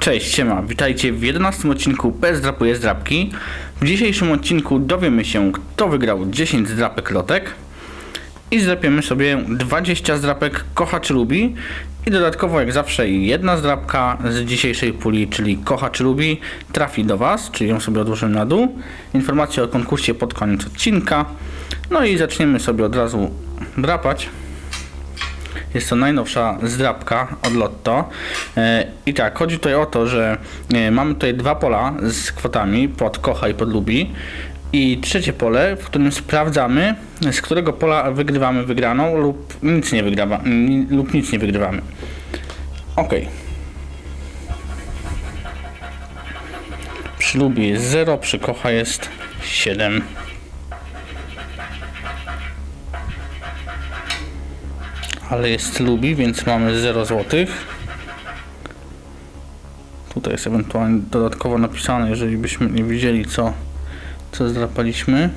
Cześć, siema, witajcie w 11 odcinku Bez Drapu jest Drapki. W dzisiejszym odcinku dowiemy się, kto wygrał 10 zdrapek lotek i zdrapiemy sobie 20 zdrapek kocha czy lubi i dodatkowo jak zawsze jedna zdrapka z dzisiejszej puli, czyli kocha czy lubi trafi do Was, czyli ją sobie odłożymy na dół. Informacje o konkursie pod koniec odcinka. No i zaczniemy sobie od razu drapać. Jest to najnowsza zdrabka od Lotto. E, I tak, chodzi tutaj o to, że e, mamy tutaj dwa pola z kwotami pod kocha i pod lubi. I trzecie pole, w którym sprawdzamy, z którego pola wygrywamy wygraną lub nic nie wygrywa, lub nic nie wygrywamy. Ok. Przy lubi jest 0, przy kocha jest 7. ale jest lubi, więc mamy 0 zł. Tutaj jest ewentualnie dodatkowo napisane, jeżeli byśmy nie wiedzieli co, co zdrapaliśmy.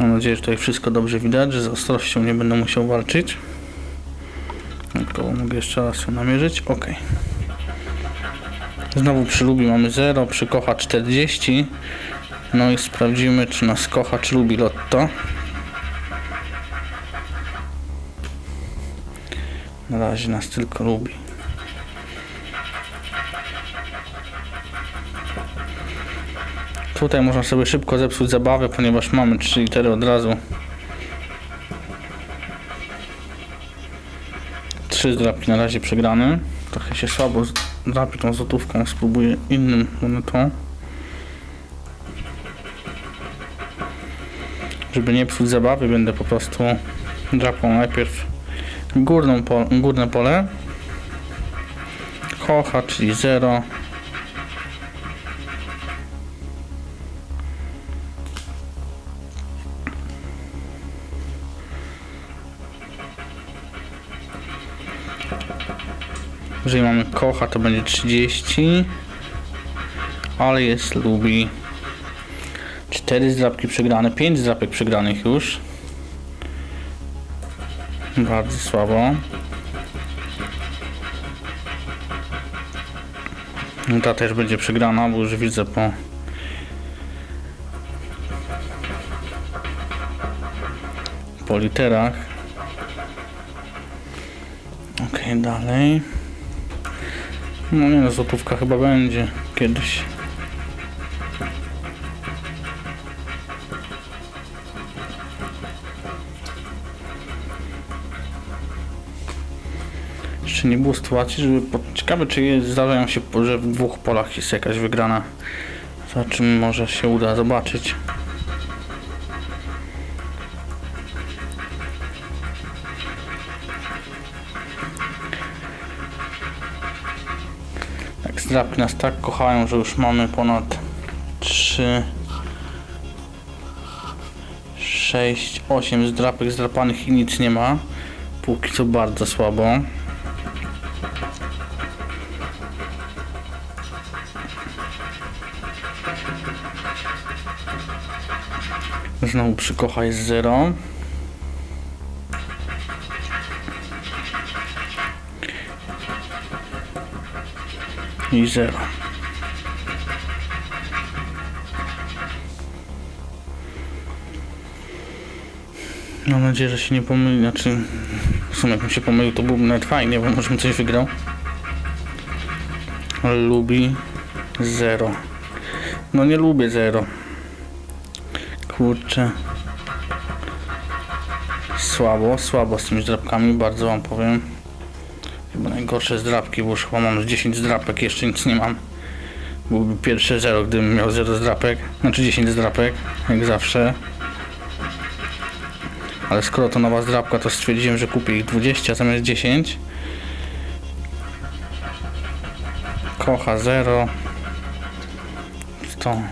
Mam nadzieję, że tutaj wszystko dobrze widać, że z ostrością nie będę musiał walczyć. Tylko mogę jeszcze raz się namierzyć. Ok. Znowu przy lubi mamy 0, przy kocha 40. No i sprawdzimy, czy nas kocha, czy lubi lotto. Na razie nas tylko lubi. Tutaj można sobie szybko zepsuć zabawę, ponieważ mamy 3 litery od razu. Trzy zdrapki na razie przegrane. Trochę się słabo drapi tą złotówką. Spróbuję innym monetą. Żeby nie psuć zabawy, będę po prostu drapał najpierw górną po, górne pole. Kocha, czyli 0 jeżeli mamy kocha to będzie 30 ale jest lubi. 4 zdrapki przegrane 5 zdrapek przegranych już bardzo słabo. No Ta też będzie przegrana, bo już widzę po po literach. Ok, dalej. No nie no, złotówka chyba będzie kiedyś. Jeszcze nie było sytuacji, żeby... Po... Ciekawe, czy jest, zdarzają się, że w dwóch polach jest jakaś wygrana. Za czym może się uda zobaczyć. Tak, zdrapki nas tak kochają, że już mamy ponad 3... 6, 8 zdrapek zdrapanych i nic nie ma. Póki co bardzo słabo. Znowu przy kocha jest 0. I 0. Mam nadzieję, że się nie pomyli, znaczy w sumie jakbym się pomylił to byłoby nawet fajnie, bo może bym coś wygrał. Lubi 0. No nie lubię 0. Kurczę. Słabo, słabo z tymi zdrapkami, bardzo wam powiem. Chyba najgorsze zdrapki, bo już chyba mam z 10 zdrapek, jeszcze nic nie mam. Byłby pierwsze 0, gdybym miał 0 zdrapek, znaczy 10 zdrapek, jak zawsze. Ale skoro to nowa zdrapka, to stwierdziłem, że kupię ich 20 zamiast 10. Kocha 0. 100.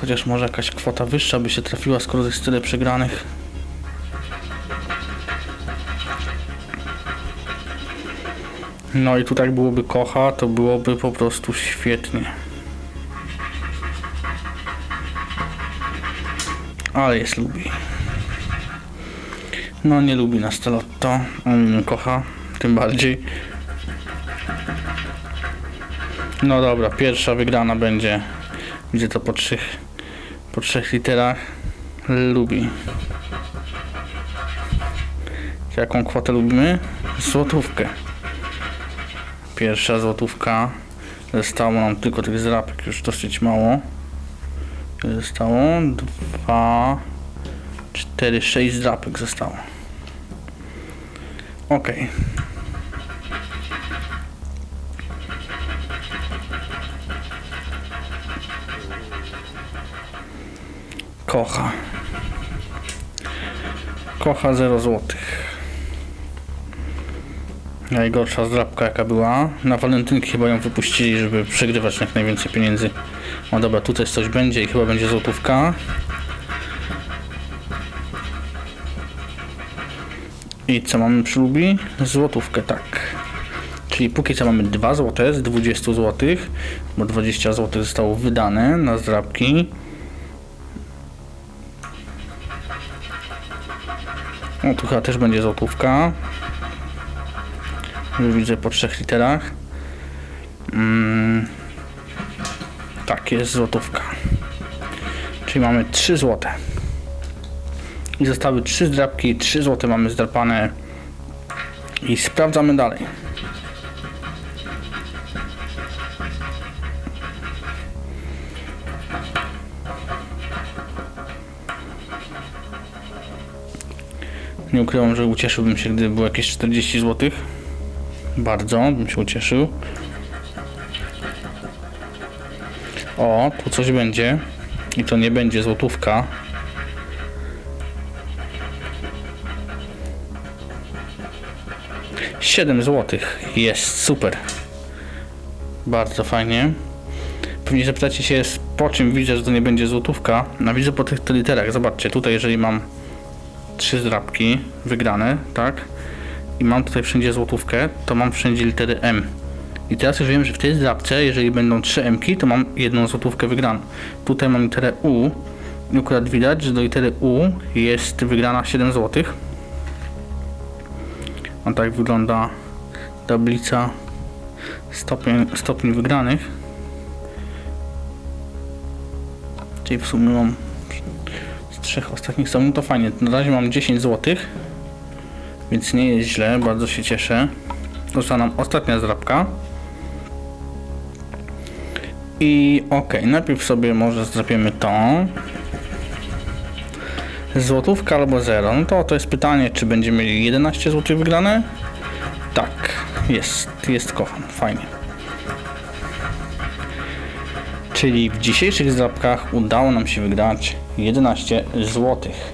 Chociaż może jakaś kwota wyższa by się trafiła, skoro jest tyle przegranych. No i tu tak byłoby kocha, to byłoby po prostu świetnie. Ale jest lubi. No nie lubi nas to lotto, on kocha, tym bardziej. No dobra, pierwsza wygrana będzie. Widzę to po trzech, po trzech literach. Lubi. Jaką kwotę lubimy? Złotówkę. Pierwsza złotówka. Zostało nam tylko tych zrapek już dosyć mało. Zostało dwa, cztery, sześć zrapek zostało. Okej. Kocha. Kocha 0 złotych. Najgorsza zdrabka jaka była. Na walentynki chyba ją wypuścili, żeby przegrywać jak najwięcej pieniędzy. O dobra, tutaj coś będzie i chyba będzie złotówka. I co mamy przy lubi? Złotówkę, tak. Czyli póki co mamy 2 złote z 20 złotych, bo 20 złotych zostało wydane na zdrabki. O, tu chyba też będzie złotówka. Już widzę po trzech literach. Mm. Tak, jest złotówka. Czyli mamy 3 złote. I zostały 3 zdrabki, 3 złote mamy zdrapane. I sprawdzamy dalej. Nie ukrywam, że ucieszyłbym się, gdyby było jakieś 40 zł. Bardzo bym się ucieszył. O, tu coś będzie. I to nie będzie złotówka. Siedem złotych. Jest super. Bardzo fajnie. Pewnie zapytacie się, po czym widzę, że to nie będzie złotówka. No widzę po tych literach. Zobaczcie, tutaj jeżeli mam trzy zdrabki wygrane, tak? I mam tutaj wszędzie złotówkę, to mam wszędzie litery M. I teraz już wiem, że w tej zdrabce, jeżeli będą 3 M, to mam jedną złotówkę wygraną. Tutaj mam literę U. I akurat widać, że do litery U jest wygrana 7 złotych. A tak wygląda tablica stopień, stopni wygranych. Czyli w sumie mam trzech ostatnich stopni, to fajnie. Na razie mam 10 złotych. Więc nie jest źle, bardzo się cieszę. Została nam ostatnia zdrabka. I ok, najpierw sobie może zdrapiemy to. Złotówka albo zero. No to to jest pytanie, czy będziemy mieli 11 zł wygrane? Tak, jest, jest kocham, fajnie. Czyli w dzisiejszych zdrabkach udało nam się wygrać 11 złotych.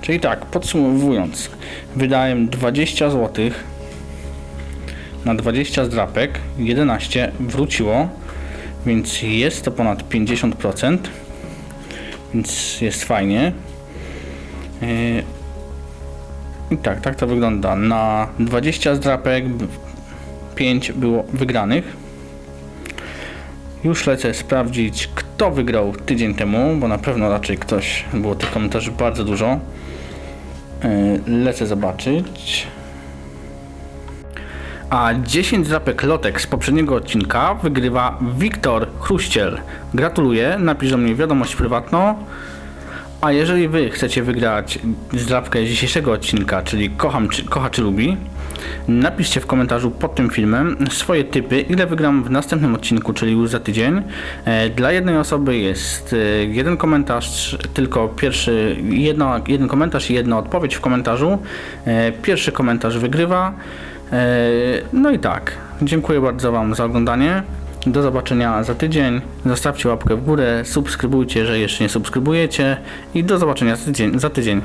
Czyli tak, podsumowując, wydałem 20 zł na 20 zdrapek, 11 wróciło, więc jest to ponad 50%, więc jest fajnie. Yy, I tak, tak to wygląda. Na 20 zdrapek 5 było wygranych. Już lecę sprawdzić, kto wygrał tydzień temu, bo na pewno raczej ktoś, było tych komentarzy bardzo dużo. Yy, Lecę zobaczyć. A 10 zapek lotek z poprzedniego odcinka wygrywa Wiktor Chruściel. Gratuluję, napisz do mnie wiadomość prywatną. A jeżeli wy chcecie wygrać zdrapkę z dzisiejszego odcinka, czyli kocham czy, kocha czy lubi, napiszcie w komentarzu pod tym filmem swoje typy, ile wygram w następnym odcinku, czyli już za tydzień. E, Dla jednej osoby jest e, jeden komentarz, tylko pierwszy, jedno, jeden komentarz i jedna odpowiedź w komentarzu. E, Pierwszy komentarz wygrywa. No i tak, dziękuję bardzo Wam za oglądanie. Do zobaczenia za tydzień. Zostawcie łapkę w górę, subskrybujcie, jeżeli jeszcze nie subskrybujecie i do zobaczenia za tydzień. Za tydzień.